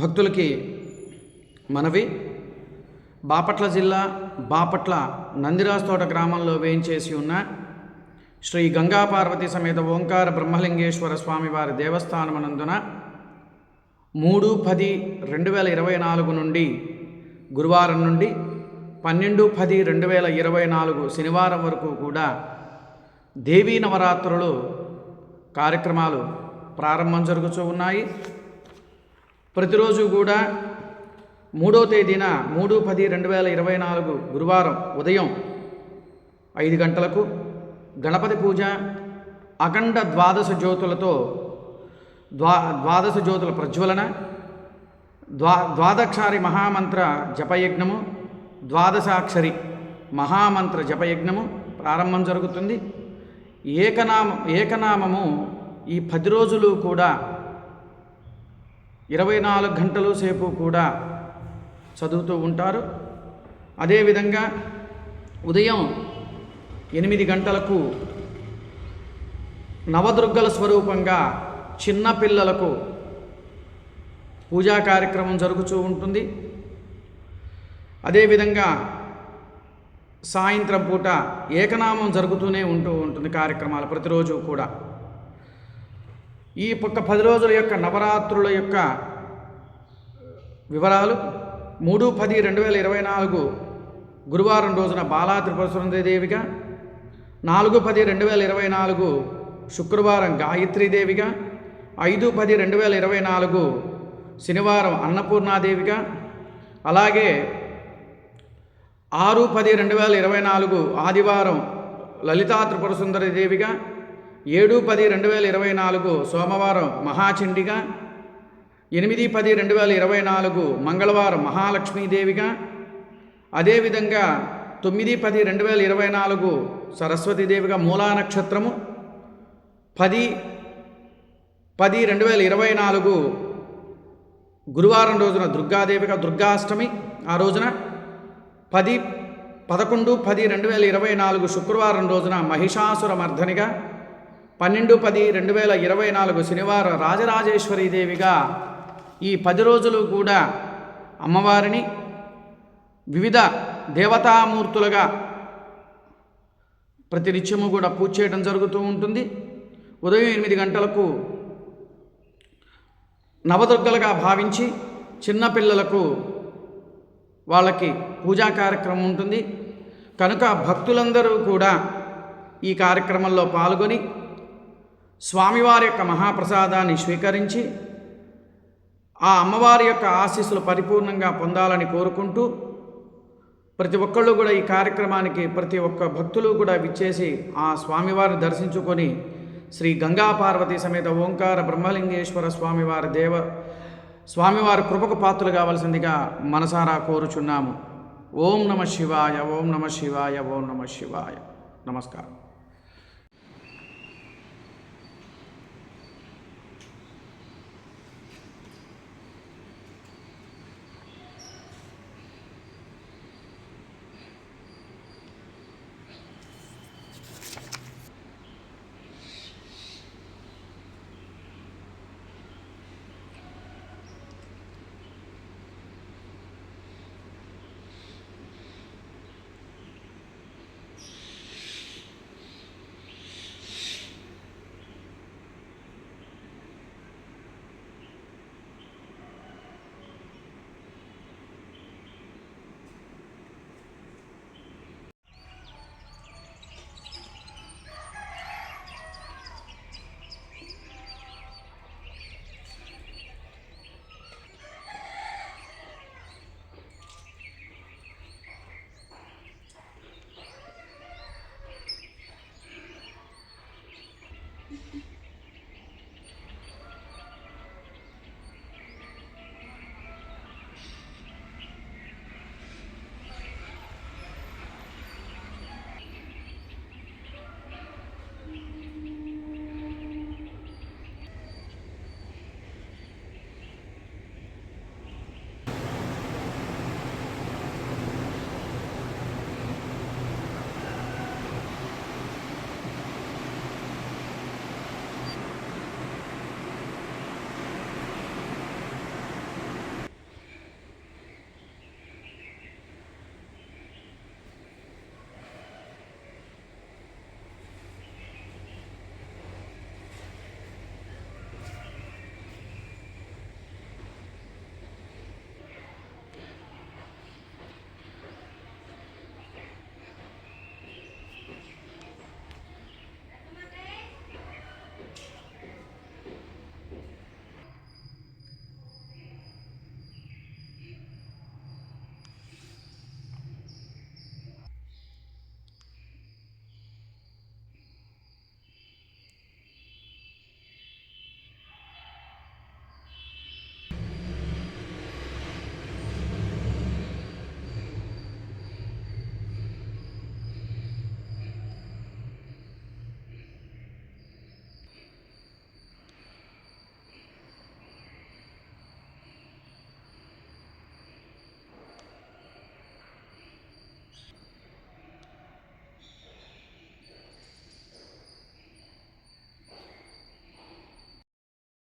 భక్తులకి మనవి. బాపట్ల జిల్లా బాపట్ల నందిరాస్తోట గ్రామంలో వేయించేసి ఉన్న శ్రీ గంగా పార్వతి సమేత ఓంకార బ్రహ్మలింగేశ్వర స్వామి వారి దేవస్థానమనందున మూడు పది రెండు వేల ఇరవై నాలుగు నుండి గురువారం నుండి పన్నెండు పది రెండు వేల ఇరవై నాలుగు శనివారం వరకు కూడా దేవీ నవరాత్రులు కార్యక్రమాలు ప్రారంభం జరుగుతూ ఉన్నాయి. ప్రతిరోజు కూడా మూడో తేదీన మూడు పది రెండు వేల ఇరవై నాలుగు గురువారం ఉదయం ఐదు గంటలకు గణపతి పూజ అఖండ ద్వాదశ జ్యోతులతో ద్వా ద్వాదశ జ్యోతుల ప్రజ్వలన ద్వా ద్వాదక్షారి మహామంత్ర జపయజ్ఞము ద్వాదశాక్షరి మహామంత్ర జపయజ్ఞము ప్రారంభం జరుగుతుంది. ఏకనామ ఏకనామము ఈ పది రోజులు కూడా ఇరవై నాలుగు గంటలు సేపు కూడా చదువుతూ ఉంటారు. అదేవిధంగా ఉదయం ఎనిమిది గంటలకు నవదుర్గల స్వరూపంగా చిన్నపిల్లలకు పూజా కార్యక్రమం జరుగుతూ ఉంటుంది. అదేవిధంగా సాయంత్రం పూట ఏకనామం జరుగుతూనే ఉంటూ ఉంటుంది కార్యక్రమాలు ప్రతిరోజు కూడా. ఈ పక్క పది రోజుల యొక్క నవరాత్రుల యొక్క వివరాలు మూడు పది రెండు వేల ఇరవై నాలుగు గురువారం రోజున బాలా త్రిపురసుందరీదేవిగా నాలుగు పది రెండు వేల ఇరవై నాలుగు శుక్రవారం గాయత్రీదేవిగా ఐదు పది రెండు వేల ఇరవై నాలుగు శనివారం అన్నపూర్ణాదేవిగా అలాగే ఆరు పది రెండు వేల ఇరవై నాలుగు ఆదివారం లలితా త్రిపురసుందరిదేవిగా దేవిగా ఏడు పది రెండు వేల ఇరవై నాలుగు సోమవారం మహాచండిగా ఎనిమిది పది రెండు వేల ఇరవై నాలుగు మంగళవారం మహాలక్ష్మీదేవిగా అదేవిధంగా తొమ్మిది పది రెండు వేల ఇరవై నాలుగు సరస్వతీదేవిగా మూలా నక్షత్రము పది పది రెండు వేల ఇరవై నాలుగు గురువారం రోజున దుర్గాదేవిగా దుర్గాష్టమి ఆ రోజున పది పదకొండు పది రెండు వేల ఇరవై నాలుగు శుక్రవారం రోజున మహిషాసుర మర్ధనిగా పన్నెండు పది రెండు వేల ఇరవై నాలుగు శనివారం రాజరాజేశ్వరీదేవిగా ఈ పది రోజులు కూడా అమ్మవారిని వివిధ దేవతామూర్తులుగా ప్రతినిత్యము కూడా పూజ చేయడం జరుగుతూ ఉంటుంది. ఉదయం ఎనిమిది గంటలకు నవదుర్గలుగా భావించి చిన్నపిల్లలకు వాళ్ళకి పూజా కార్యక్రమం ఉంటుంది. కనుక భక్తులందరూ కూడా ఈ కార్యక్రమంలో పాల్గొని స్వామివారి యొక్క మహాప్రసాదాన్ని స్వీకరించి ఆ అమ్మవారి యొక్క ఆశీస్సులు పరిపూర్ణంగా పొందాలని కోరుకుంటూ ప్రతి ఒక్కళ్ళు కూడా ఈ కార్యక్రమానికి ప్రతి ఒక్క భక్తులు కూడా విచ్చేసి ఆ స్వామివారిని దర్శించుకొని శ్రీ గంగా పార్వతి సమేత ఓంకార బ్రహ్మలింగేశ్వర స్వామివారి దేవ స్వామివారి కృపకు పాత్రలు కావాల్సిందిగా మనసారా కోరుచున్నాము. ఓం నమ శివాయ ఓం నమ శివాయ ఓం నమ శివాయ. నమస్కారం.